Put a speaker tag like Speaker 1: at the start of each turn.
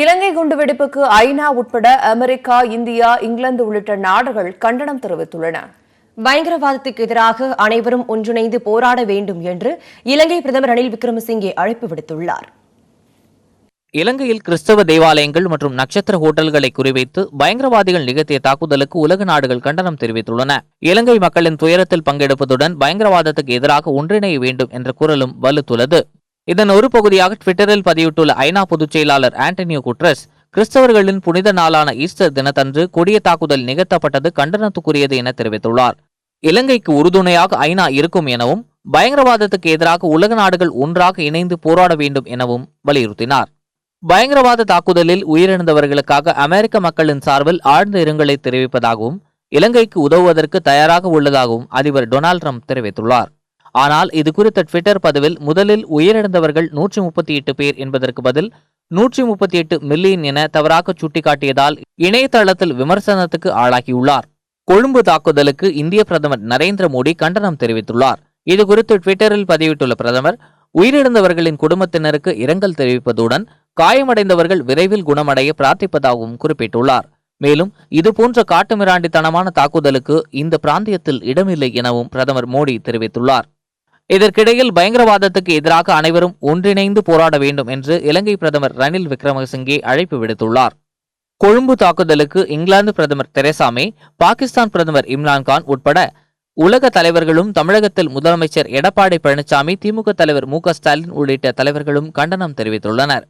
Speaker 1: இலங்கை குண்டுவெடிப்புக்கு ஐநா உட்பட America India England உள்ளிட்ட நாடுகள் கண்டனம் தெரிவித்துள்ளன.
Speaker 2: பயங்கரவாதத்துக்கு எதிராக அனைவரும் ஒன்றிணைந்து போராட வேண்டும் என்று இலங்கை பிரதமர் ரணில் விக்ரமசிங்கே அழைப்பு விடுத்துள்ளார்.
Speaker 3: இலங்கையில் கிறிஸ்தவ தேவாலயங்கள் மற்றும் நட்சத்திர ஹோட்டல்களை குறிவைத்து பயங்கரவாதிகள் நிகழ்த்திய தாக்குதலுக்கு உலக நாடுகள் கண்டனம் தெரிவித்துள்ளன. இலங்கை மக்களின் துயரத்தில் பங்கெடுப்பதுடன் பயங்கரவாதத்துக்கு எதிராக ஒன்றிணைய வேண்டும் என்ற குரலும் வலுத்துள்ளது. இதன் ஒரு பகுதியாக ட்விட்டரில் பதிவிட்டுள்ள ஐநா பொதுச் செயலாளர் ஆண்டனியோ குட்ரஸ் கிறிஸ்தவர்களின் புனித நாளான ஈஸ்டர் தினத்தன்று கொடிய தாக்குதல் நிகழ்த்தப்பட்டது கண்டனத்துக்குரியது என தெரிவித்துள்ளார். இலங்கைக்கு உறுதுணையாக ஐநா இருக்கும் எனவும் பயங்கரவாதத்துக்கு எதிராக உலக நாடுகள் ஒன்றாக இணைந்து போராட வேண்டும் எனவும் வலியுறுத்தினார். பயங்கரவாத தாக்குதலில் உயிரிழந்தவர்களுக்காக அமெரிக்க மக்களின் சார்பில் ஆழ்ந்த இரங்கலை தெரிவிப்பதாகவும் இலங்கைக்கு உதவுவதற்கு தயாராக உள்ளதாகவும் அதிபர் டொனால்ட் ட்ரம்ப் தெரிவித்துள்ளார். ஆனால் இது குறித்த ட்விட்டர் பதிவில் முதலில் உயிரிழந்தவர்கள் நூற்றி முப்பத்தி எட்டு பேர் என்பதற்கு பதில் நூற்றி முப்பத்தி எட்டு மில்லியன் என தவறாக சுட்டிக்காட்டியதால் இணையதளத்தில் விமர்சனத்துக்கு ஆளாகியுள்ளார். கொழும்பு தாக்குதலுக்கு இந்திய பிரதமர் நரேந்திர மோடி கண்டனம் தெரிவித்துள்ளார். இது குறித்து ட்விட்டரில் பதிவிட்டுள்ள பிரதமர் உயிரிழந்தவர்களின் குடும்பத்தினருக்கு இரங்கல் தெரிவிப்பதுடன் காயமடைந்தவர்கள் விரைவில் குணமடைய பிரார்த்திப்பதாகவும் குறிப்பிட்டுள்ளார். மேலும் இதுபோன்ற காட்டுமிராண்டித்தனமான தாக்குதலுக்கு இந்த பிராந்தியத்தில் இடமில்லை எனவும் பிரதமர் மோடி தெரிவித்துள்ளார். இதற்கிடையில் பயங்கரவாதத்துக்கு எதிராக அனைவரும் ஒன்றிணைந்து போராட வேண்டும் என்று இலங்கை பிரதமர் ரணில் விக்ரமசிங்கே அழைப்பு விடுத்துள்ளார். கொழும்பு தாக்குதலுக்கு இங்கிலாந்து பிரதமர் தெரேசா மே பாகிஸ்தான் பிரதமர் இம்ரான்கான் உட்பட உலக தலைவர்களும் தமிழகத்தில் முதலமைச்சர் எடப்பாடி பழனிசாமி திமுக தலைவர் மு க ஸ்டாலின் உள்ளிட்ட தலைவர்களும் கண்டனம் தெரிவித்துள்ளனர்.